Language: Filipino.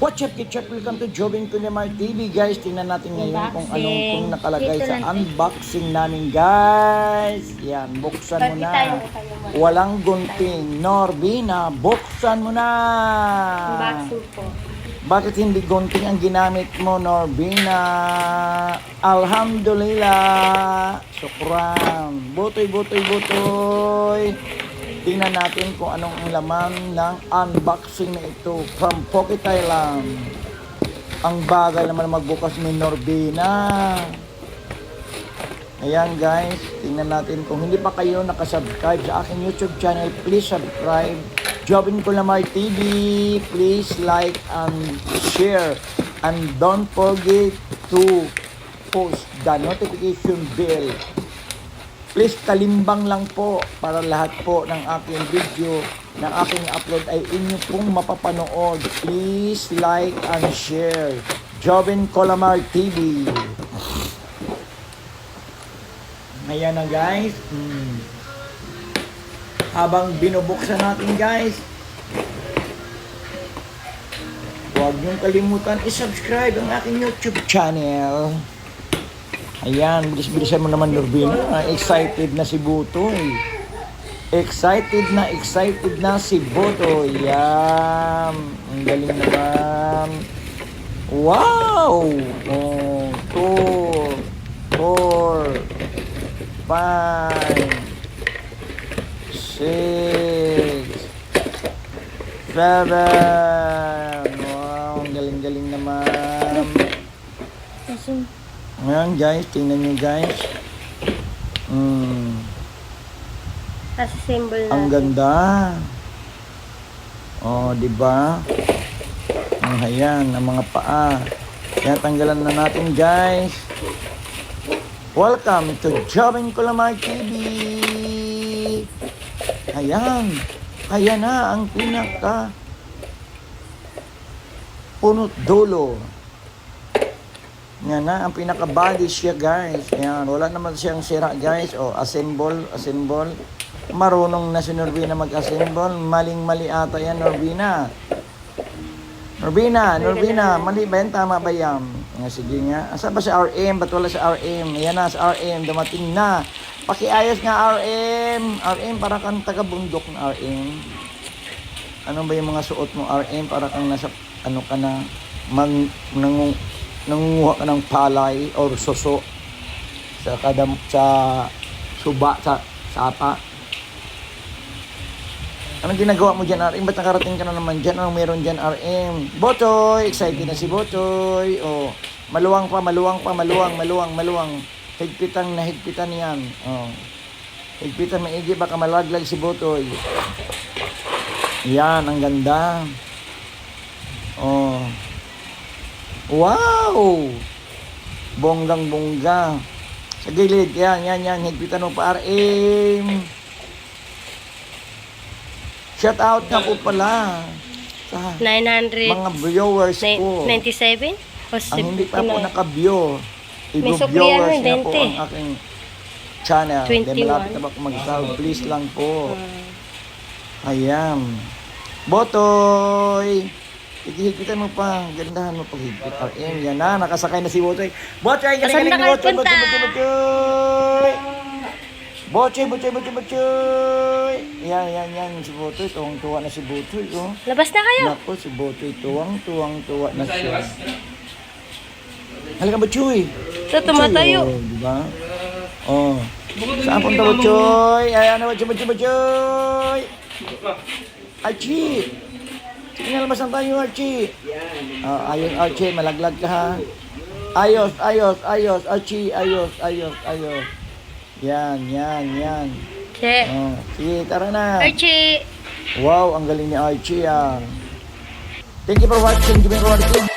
Ketchup, Ketchup, welcome to Jobin Kunyamar TV guys. Tingnan natin ngayon kung anong kung nakalagay sa unboxing namin guys. Yan, buksan mo na. Walang gunting. Norbina, buksan mo na. Unboxing po. Bakit hindi gunting ang ginamit mo, Norbina? Alhamdulillah. Sukran. Butoy, butoy, butoy. Tingnan natin kung anong ang laman ng unboxing na ito from Pocket Thailand. Ang bagay naman magbukas ni Norbina. Ayan guys, tingnan natin kung hindi pa kayo nakasubscribe sa aking YouTube channel, please subscribe. Jobin ko Lamar TV, please like and share. And don't forget to post the notification bell. Please kalimbang lang po para lahat po ng aking video ng aking upload ay inyo pong mapapanood. Please like and share. Jobin Colamar TV. Ayan na guys. Hmm. Habang binubuksan natin guys, huwag niyong kalimutan i-subscribe ang aking YouTube channel. Ayan, bilis-bilisan mo naman Nurbina. Excited na si Butoy. Excited na, excited na si Butoy. Yan. Ang galing naman. Wow! Oh, two, four, five, six, seven. Wow, ang galing-galing naman. Kasi, Ngayon guys, tingnan nyo guys. Mm, kasi symbol na. ang ganda. Oh, di ba? Ang hayan, ang mga paa. Kaya tanggalan na natin guys. Welcome to Jobin Kulamay TV. Ayan. Ayan na ang pinaka punot dulo. Yan na, ang pinaka-body siya guys. Yan, wala naman siyang sira guys. O, assemble, assemble. Marunong na si Norbina mag-assemble. Maling-mali ata yan, Norbina. Norbina, Norbina, mali ba yan? Tama ba yan? Nga, sige nga. Asa ba si RM? Ba't wala si RM? Ayan na, si RM. Dumating na. Pakiayos nga, RM. RM, para kang taga-bundok ng RM. Ano ba yung mga suot mo, RM? Para kang nasa, ano ka na, mag, nangu, nangunguha ka ng palay or suso sa kadam, sa suba, sa sapa. Anong ginagawa mo dyan, RM? Ba't nakarating ka na naman dyan? Anong meron dyan, RM? Botoy! Excited na si Botoy. Oh, maluwang pa, maluwang pa, maluwang, maluwang, maluwang. Higpitan na higpitan yan. Oh. Higpitan maigi, baka malaglag si Botoy. Yan, ang ganda. Oh. Wow! Bonggang bongga. Sa gilid, yan, yan, yan. Higpitan mo pa, RM. Shout out nga po pala sa 900, mga viewers ko. 97? O Ang hindi pa po 59? naka-view. May Ibo sukli viewers ano, na po 20. ang aking channel. Then 21. malapit na ba ako mag-sahod? Please lang po. Hmm. Ayan. Botoy! Higpitan mo pa. Gandahan mo pag higpit. RM, yan na. Nakasakay na si Botoy. Botoy! Galing, galing ni Botoy! Botoy! Botoy! Botoy! Botoy! Botoy! Botoy! Botoy! Yan, yan, yan. Si Botoy. Tuwang-tuwa na si Botoy. Oh. Labas na kayo. Nako, si Botoy tuwang-tuwang tuwa na siya. Halika Chuy? Ito, tumatayo. Oh, di ba? Oh. Saan punta Chuy? Ayan na, Chuy, Chuy, Chuy! Archie! Sige na, labasan tayo, Archie. Ah, ayos, Archie, malaglag ka ha. Ayos, ayos, ayos, Archie, ayos, ayos, ayos. Yan, yan, yan. Che. Oh, sige, tara na. Archie. Wow, ang galing ni Archie ah. Thank you for watching. Jimmy Rowan TV.